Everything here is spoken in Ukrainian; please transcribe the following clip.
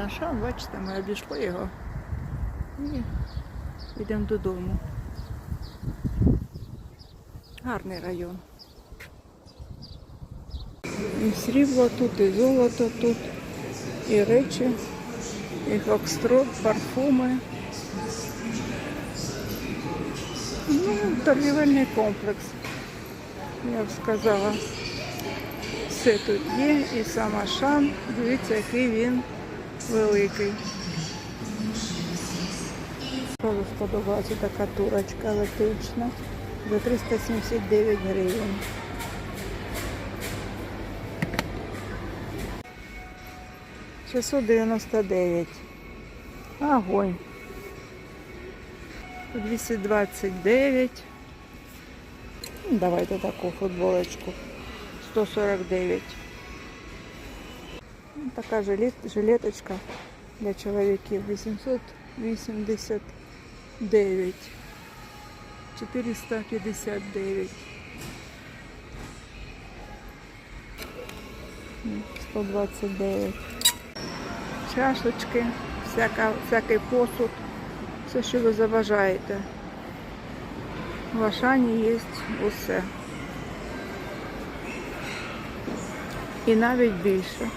на Ашан, бачите, ми обійшли його і йдемо додому. Гарний район. І срібло тут, і золото тут, і речі, і фокстрот, парфуми. Ну, торгівельний комплекс, я б сказала. Все тут є, і сам Ашан. Дивіться, який він великий. Дуже сподобалася така турочка електрична за 379 гривень. Шестьсот девяносто девять. Огонь. 229. Ну, Давайте таку футболочку. 149. Ну, Така жилет, жилеточка для чоловіків 889. 459. 129. Чашечки, всяка, всякий посуд, все, що ви забажаєте. В Ашані є усе. І навіть більше.